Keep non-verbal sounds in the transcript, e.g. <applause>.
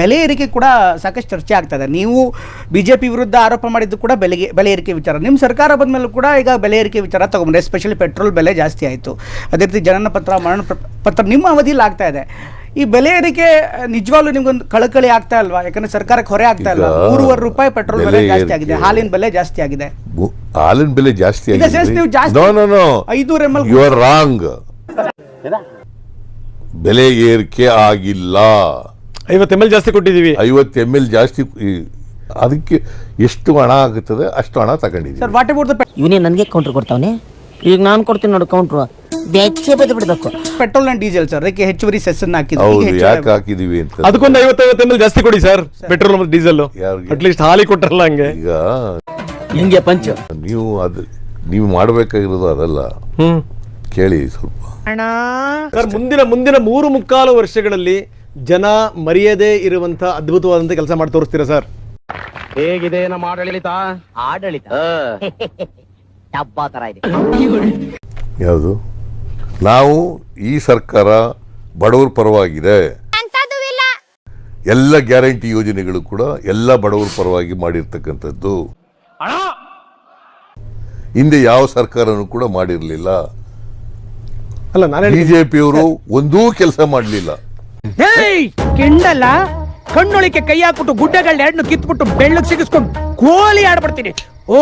ಬೆಲೆ ಏರಿಕೆ ಕೂಡ ಸಾಕಷ್ಟು ಚರ್ಚೆ ಆಗ್ತಾ ಇದೆ ನೀವು ಬಿ ಜೆ ಪಿ ವಿರುದ್ಧ ಆರೋಪ ಮಾಡಿದ್ದು ಕೂಡ ಬೆಲೆಗೆ ಬೆಲೆ ಏರಿಕೆ ವಿಚಾರ. ನಿಮ್ಮ ಸರ್ಕಾರ ಬಂದ ಮೇಲೂ ಕೂಡ ಈಗ ಬೆಲೆ ಏರಿಕೆ ವಿಚಾರ ತಗೊಂಡ್ರೆ ಎಸ್ಪೆಷಲಿ ಪೆಟ್ರೋಲ್ ಬೆಲೆ ಜಾಸ್ತಿ ಆಯಿತು. ಅದೇ ರೀತಿ ಜನನ ಪತ್ರ ಮರಣ ಪತ್ರ ನಿಮ್ಮ ಅವಧಿಯಲ್ಲಿ ಆಗ್ತಾ ಇದೆ. ಈ ಬೆಲೆ ಏರಿಕೆ ನಿಜವಾಗ್ಲೂ ನಿಮ್ಗೊಂದು ಕಳಕಳಿ ಆಗ್ತಾ ಇಲ್ವಾ? ಯಾಕಂದ್ರೆ ಸರ್ಕಾರಕ್ಕೆ ಹೊರೆ ಆಗ್ತಾ ಇಲ್ಲ. ಮೂರುವರೆ ರೂಪಾಯಿ ಪೆಟ್ರೋಲ್ ಬೆಲೆ ಜಾಸ್ತಿ ಆಗಿದೆ. ಹಾಲಿನ ಬೆಲೆ ಜಾಸ್ತಿ ಆಗಿದೆ. ಹಾಲಿನ ಬೆಲೆ ಜಾಸ್ತಿ ಆಗಿದೆ. ನೀವು ಜಾಸ್ತಿ- ನೋ ನೋ ನೋ ಐನೂರು M L you are wrong ಬೆಲೆ ಏರಿಕೆ ಆಗಿಲ್ಲ. ಐವತ್ತು ಎಂ ಎಲ್ ಜಾಸ್ತಿ ಕೊಟ್ಟಿದ್ದೀವಿ. ಐವತ್ತು ಎಂ ಎಲ್ ಜಾಸ್ತಿ ಈ- ಅದಕ್ಕೆ ಎಷ್ಟು ಹಣ ಆಗುತ್ತದೆ ಅಷ್ಟು ಹಣ ಸರ್ ತಗೊಂಡಿದ್ದೀವಿ ವಾಟ್ ಅಬೌಟ್ ದ ಇವನೇ ನನಗೆ ಕೌಂಟ್ರ್ ಕೊಡ್ತಾವನೆ? ಈಗ ನಾನು ಕೊಡ್ತೀನಿ ನೋಡು ಕೌಂಟ್ರು ಬೆಚ್ಚೆ ಬದ್ದು ಬಿಡ್ಬೇಕು. ಪೆಟ್ರೋಲ್ ಅಂಡ್ ಡೀಸೆಲ್ ಸರ್ ಅದಕ್ಕೆ ಹೆಚ್ಚುವರಿ ಸೆಸ್ ಅನ್ನ ಹೌದು ಯಾಕೆ ಹಾಕಿದೀವಿ ಅಂತ. ಅದಕ್ಕೊಂದು ಐವತ್ತೈವತ್ತು ಐವತ್ತು ಎಂ ಎಲ್ ಜಾಸ್ತಿ ಕೊಡಿ ಸರ್ ಪೆಟ್ರೋಲ್ ಮತ್ತು ಡೀಸೆಲ್ ಅಟ್ ಅಟ್ಲೀಸ್ಟ್ ಹಾಲಿ ಕೊಟ್ರಲ್ಲ ಹಂಗೆ. ಈಗ ಹೆಂಗೆ ಪಂಚ್? ನೀವು ಅದು ನೀವು ಮಾಡಬೇಕಾಗಿರೋದು ಅದಲ್ಲ. ಹ್ಮ್. ಕೇಳಿ ಸ್ವಲ್ಪ. ಸರ್ ಮುಂದಿನ ಮುಂದಿನ ಮೂರು ಮುಕ್ಕಾಲು ವರ್ಷಗಳಲ್ಲಿ ಜನ ಮರೆಯದೇ ಇರುವಂತ ಅದ್ಭುತವಾದಂತ ಕೆಲಸ ಮಾಡಿ ತೋರಿಸ್ತೀರಾ ಸರ್? ಹೇಗಿದೆ ನಮ್ಮ ಆಡಳಿತ? ಆಡಳಿತ? <laughs> ಡಬ್ಬಾ ತರ ಇದೆ. ಯಾವುದು? ನಾವು ಈ ಸರ್ಕಾರ ಬಡವರ ಪರವಾಗಿದೆ. ಎಲ್ಲ ಗ್ಯಾರಂಟಿ ಯೋಜನೆಗಳು ಕೂಡ ಎಲ್ಲ ಬಡವರ ಪರವಾಗಿ ಮಾಡಿರ್ತಕ್ಕಂಥದ್ದು. ಹಿಂದೆ ಯಾವ ಸರ್ಕಾರನೂ ಕೂಡ ಮಾಡಿರಲಿಲ್ಲ. ಅಲ್ಲ ನಾನು ಬಿಜೆಪಿಯವರು ಒಂದೂ ಕೆಲಸ ಮಾಡಲಿಲ್ಲ. ಕಿಂಡಲ್ಲ ಕಣ್ಣೊಳಿಕೆ ಕೈ ಹಾಕ್ಬಿಟ್ಟು ಗುಡ್ಡಗಳ ಎರಡನ್ನು ಕಿತ್ಬಿಟ್ಟು ಬೆಳ್ಳಗ್ ಸಿಗಿಸ್ಕೊಂಡು ಕೋಲಿ ಆಡ್ಬಿಡ್ತೀನಿ. ಓ